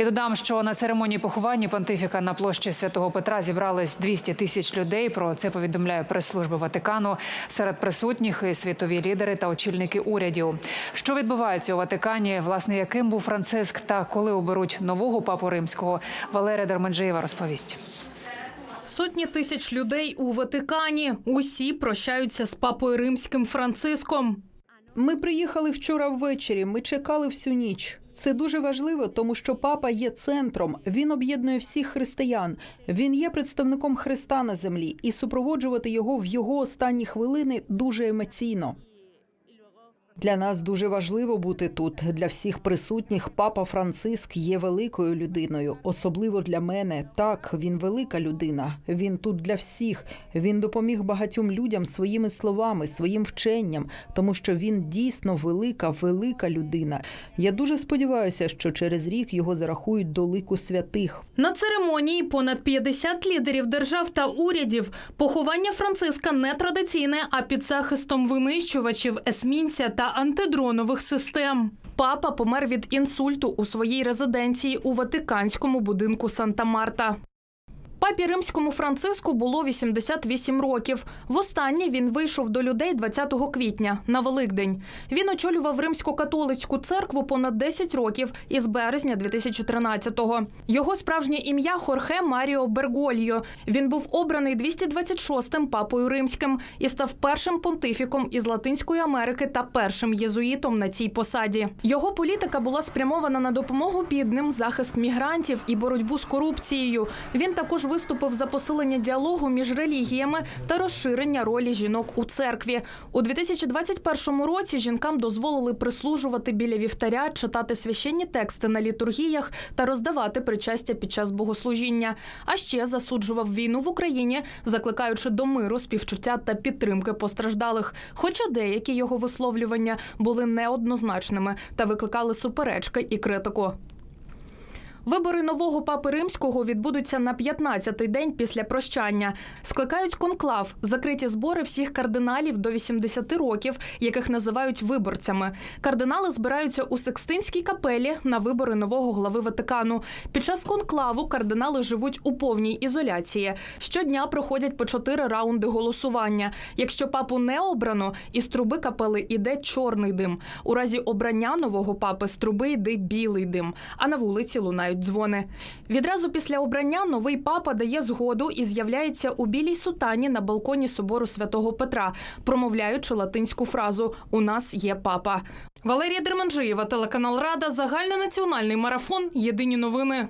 І додам, що на церемонії поховання понтифіка на площі Святого Петра зібрались 200 тисяч людей. Про це повідомляє прес-служба Ватикану. Серед присутніх і світові лідери та очільники урядів. Що відбувається у Ватикані? Власне, яким був Франциск та коли оберуть нового папу римського? Валерія Дерменджиєва розповість. Сотні тисяч людей у Ватикані. Усі прощаються з папою римським Франциском. Ми приїхали вчора ввечері. Ми чекали всю ніч. Це дуже важливо, тому що папа є центром. Він об'єднує всіх християн. Він є представником Христа на землі, і супроводжувати його в його останні хвилини дуже емоційно. Для нас дуже важливо бути тут. Для всіх присутніх папа Франциск є великою людиною, особливо для мене. Так, він велика людина. Він тут для всіх. Він допоміг багатьом людям своїми словами, своїм вченням, тому що він дійсно велика, велика людина. Я дуже сподіваюся, що через рік його зарахують до лику святих. На церемонії понад 50 лідерів держав та урядів. Поховання Франциска не традиційне, а під захистом винищувачів, есмінця та антидронових систем. Папа помер від інсульту у своїй резиденції у Ватиканському будинку Санта-Марта. Папі римському Франциску було 88 років. Востаннє він вийшов до людей 20 квітня на Великдень. Він очолював римсько-католицьку церкву понад 10 років із березня 2013-го. Його справжнє ім'я Хорхе Маріо Бергольо. Він був обраний 226-м папою римським і став першим понтифіком із Латинської Америки та першим єзуїтом на цій посаді. Його політика була спрямована на допомогу бідним, захист мігрантів і боротьбу з корупцією. Він також виступив за посилення діалогу між релігіями та розширення ролі жінок у церкві. У 2021 році жінкам дозволили прислужувати біля вівтаря, читати священні тексти на літургіях та роздавати причастя під час богослужіння. А ще засуджував війну в Україні, закликаючи до миру, співчуття та підтримки постраждалих. Хоча деякі його висловлювання були неоднозначними та викликали суперечки і критику. Вибори нового папи римського відбудуться на 15-й день після прощання. Скликають конклав, закриті збори всіх кардиналів до 80 років, яких називають виборцями. Кардинали збираються у Секстинській капелі на вибори нового глави Ватикану. Під час конклаву кардинали живуть у повній ізоляції. Щодня проходять по чотири раунди голосування. Якщо папу не обрано, із труби капели іде чорний дим. У разі обрання нового папи з труби йде білий дим, а на вулиці лунають дзвони. Відразу після обрання новий папа дає згоду і з'являється у білій сутані на балконі собору святого Петра, промовляючи латинську фразу У нас є папа. Валерія Дерманжиєва, телеканал Рада, загальнонаціональний марафон. Єдині новини.